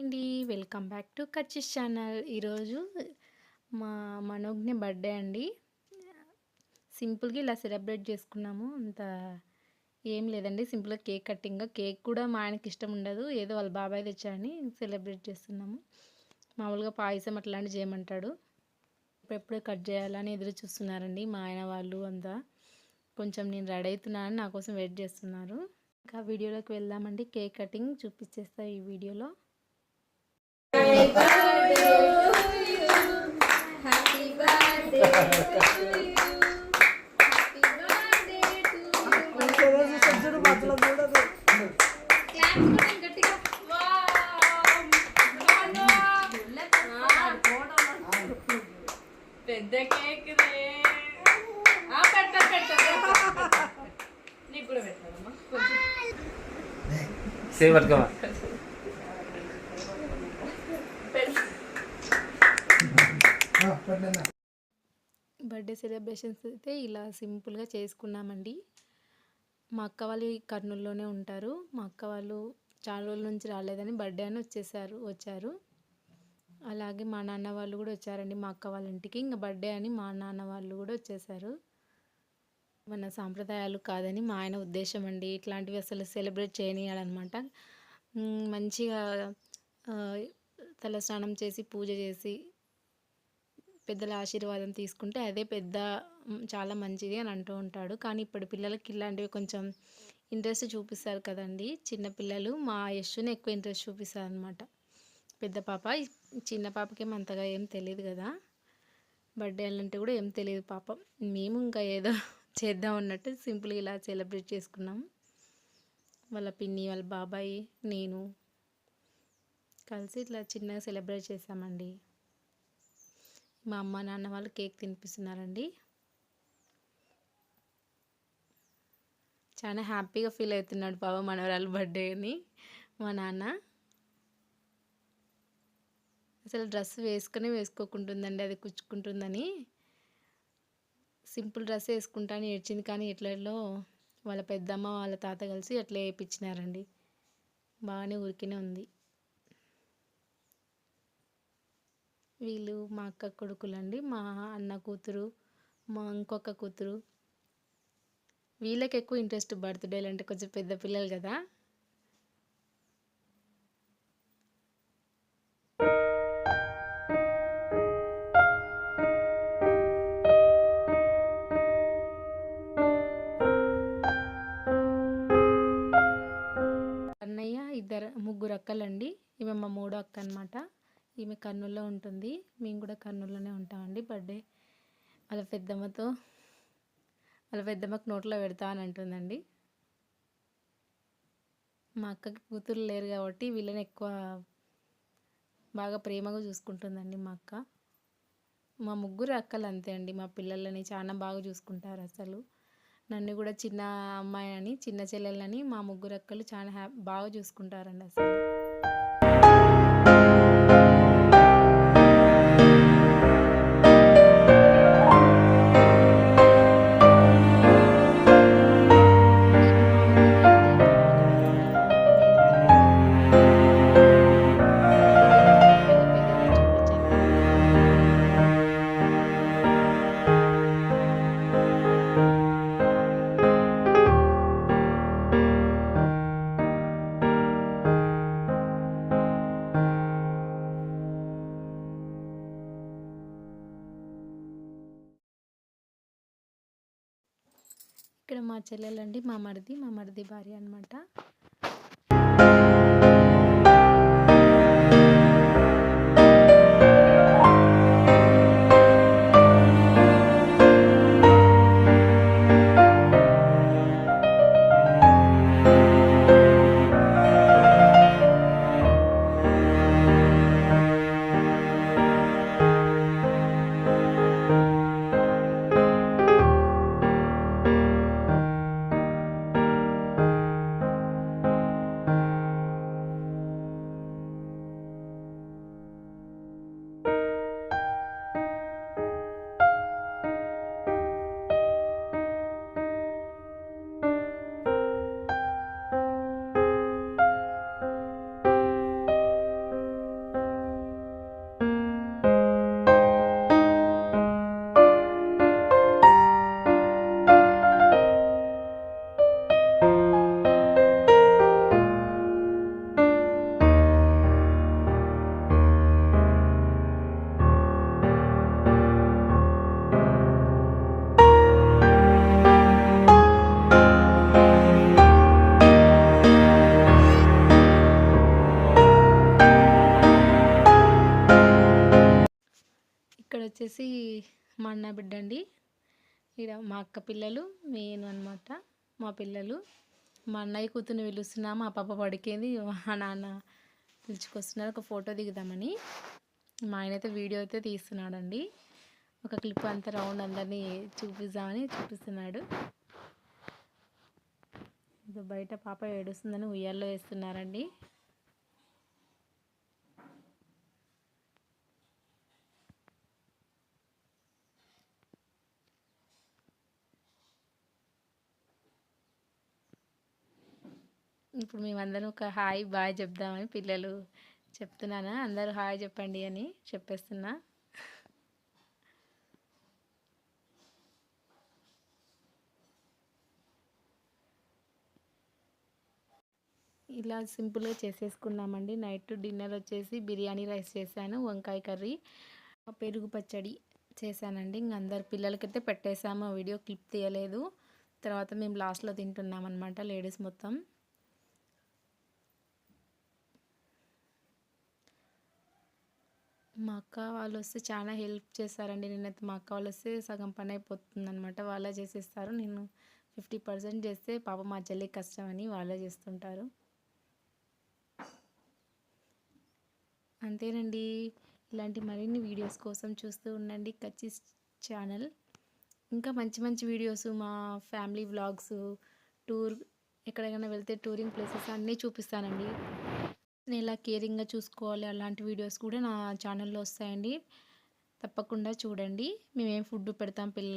అండి. Welcome back to కచ్చిస్ channel. ఈరోజు మా మనోజ్ఞ బర్త్డే అండి. సింపుల్గా ఇలా సెలబ్రేట్ చేసుకున్నాము. అంత ఏం లేదండి. సింపుల్గా కేక్ కట్టింగ్. కేక్ కూడా మా ఆయనకి ఇష్టం ఉండదు. ఏదో వాళ్ళ బాబాయ్ తెచ్చారని సెలబ్రేట్ చేస్తున్నాము. మామూలుగా పాయసం అట్లాంటివి చేయమంటాడు. ఎప్పుడే కట్ చేయాలని ఎదురు చూస్తున్నారండి మా ఆయన వాళ్ళు అంతా. కొంచెం నేను రెడీ అవుతున్నానని నా కోసం వెయిట్ చేస్తున్నారు. ఇంకా వీడియోలోకి వెళ్దామండి. కేక్ కటింగ్ చూపించేస్తా ఈ వీడియోలో. పెద్ద కేక్ రే ఆ, పెట్ట పెట్ట నీకు కూడా పెట్టాలమ్మా సేవ్ పట్టుకోమా బర్త్డే సెలబ్రేషన్స్ అయితే ఇలా సింపుల్గా చేసుకున్నామండి. మా అక్క వాళ్ళు కర్నూలులోనే ఉంటారు. మా అక్క వాళ్ళు చాలా రోజుల నుంచి రాలేదని బర్త్డే అని వచ్చేసారు వచ్చారు. అలాగే మా నాన్న వాళ్ళు కూడా వచ్చారండి మా అక్క వాళ్ళ ఇంటికి. ఇంకా బర్త్డే అని మా నాన్న వాళ్ళు కూడా వచ్చేసారు. మన సాంప్రదాయాలు కాదని మా ఆయన ఉద్దేశం అండి. ఇట్లాంటివి అసలు సెలబ్రేట్ చేయనియాలన్నమాట మంచిగా తలస్నానం చేసి పూజ చేసి పెద్దల ఆశీర్వాదం తీసుకుంటే అదే పెద్ద చాలా మంచిది అని అంటూ ఉంటాడు. కానీ ఇప్పుడు పిల్లలకి ఇలాంటివి కొంచెం ఇంట్రెస్ట్ చూపిస్తారు కదండి. చిన్నపిల్లలు మా యశ్ని ఎక్కువ ఇంట్రెస్ట్ చూపిస్తారు అనమాట పెద్ద పాప చిన్న పాపకేం అంతగా ఏం తెలియదు కదా. బర్త్డే అంటే కూడా ఏం తెలియదు పాపం. మేము ఇంకా ఏదో చేద్దాం అన్నట్టు సింపుల్గా ఇలా సెలబ్రేట్ చేసుకున్నాం. వాళ్ళ పిన్ని వాళ్ళ బాబాయ్ నేను కలిసి ఇట్లా చిన్నగా సెలబ్రేట్ చేసామండి. మా అమ్మ నాన్న వాళ్ళు కేక్ తినిపిస్తున్నారండి. చాలా హ్యాపీగా ఫీల్ అవుతున్నాడు పాప మనవరాలు బర్త్డేని మా నాన్న. అసలు డ్రెస్ వేసుకొని వేసుకోకుంటుందండి అది కుచ్చుకుంటుందని. సింపుల్ డ్రెస్ వేసుకుంటాను ఏడ్చింది కానీ ఎట్లలో వాళ్ళ పెద్దమ్మ వాళ్ళ తాత కలిసి అట్లా వేయించినారండి. బాగానే ఉరికినే ఉంది. వీళ్ళు మా అక్క కొడుకులండి మా అన్న కూతురు మా ఇంకొక కూతురు. వీళ్ళకి ఎక్కువ ఇంట్రెస్ట్ బర్త్డేలు అంటే కొంచెం పెద్ద పిల్లలు కదా. అన్నయ్య ఇద్దరు ముగ్గురు అక్కలండి. ఇవి మా మూడో అక్క అనమాట ఈమె కర్నూలులో ఉంటుంది. మేము కూడా కర్నూలులోనే ఉంటామండి. బర్త్డే. వాళ్ళ పెద్దమ్మతో వాళ్ళ పెద్దమ్మకు నోట్లో పెడతా అని అంటుందండి. మా అక్కకి కూతురు లేరు కాబట్టి వీళ్ళని ఎక్కువ బాగా ప్రేమగా చూసుకుంటుందండి మా అక్క. మా ముగ్గురు అక్కలు అంతే అండి. మా పిల్లలని చాలా బాగా చూసుకుంటారు అసలు. నన్ను కూడా చిన్న అమ్మాయి అని చిన్న చెల్లెలని మా ముగ్గురు అక్కలు చాలా హ్యా బాగా చూసుకుంటారండి అసలు. Música ఇక్కడ మా చెల్లెలండి మా మరిది మా మరిది భార్య అనమాట వచ్చేసి మా అన్న బిడ్డ అండి ఇక్కడ మా అక్క పిల్లలు నేను అనమాట మా పిల్లలు. మా అన్నయ్య కూతుర్ని పిలుస్తున్నా మా పాప పడికేది మా నాన్న పిలుచుకొస్తున్నారు. ఒక ఫోటో దిగుదామని. మా ఆయన అయితే వీడియో అయితే తీస్తున్నాడండి. ఒక క్లిప్ అంతా రౌండ్ అందరినీ చూపిద్దామని చూపిస్తున్నాడు. బయట పాప ఏడుస్తుందని ఉయ్యాల్లో వేస్తున్నారండి. ఇప్పుడు మేమందరం ఒక హాయ్ బాయ్ చెప్దామని పిల్లలు చెప్తున్నానా? అందరూ హాయ్ చెప్పండి అని చెప్పేస్తున్నా. ఇలా సింపుల్గా చేసేసుకున్నామండి. నైట్ డిన్నర్ వచ్చేసి బిర్యానీ రైస్ చేశాను వంకాయ కర్రీ పెరుగు పచ్చడి చేశానండి. ఇంక అందరు పిల్లలకైతే పెట్టేశాము ఆ వీడియో క్లిప్ తీయలేదు. తర్వాత మేము లాస్ట్లో తింటున్నాం అనమాట లేడీస్ మొత్తం. మా అక్క వాళ్ళు వస్తే చాలా హెల్ప్ చేస్తారండి. నేనైతే మా అక్క వాళ్ళు వస్తే సగం పని అయిపోతుంది అనమాట వాళ్ళే చేసేస్తారు. నేను ఫిఫ్టీ పర్సెంట్ చేస్తే పాప మా చెల్లికి కష్టం అని వాళ్ళే చేస్తుంటారు. అంతేనండి. ఇలాంటి మరిన్ని వీడియోస్ కోసం చూస్తూ ఉండండి. కచ్చి ఛానల్. ఇంకా మంచి మంచి వీడియోస్ మా ఫ్యామిలీ వ్లాగ్స్ టూర్ ఎక్కడికైనా వెళ్తే టూరింగ్ ప్లేసెస్ అన్నీ చూపిస్తానండి. నేను ఎలా కేరింగ్గా చూసుకోవాలి అలాంటి వీడియోస్ కూడా నా ఛానల్లో వస్తాయండి. తప్పకుండా చూడండి. మేమేం ఫుడ్ పెడతాం పిల్ల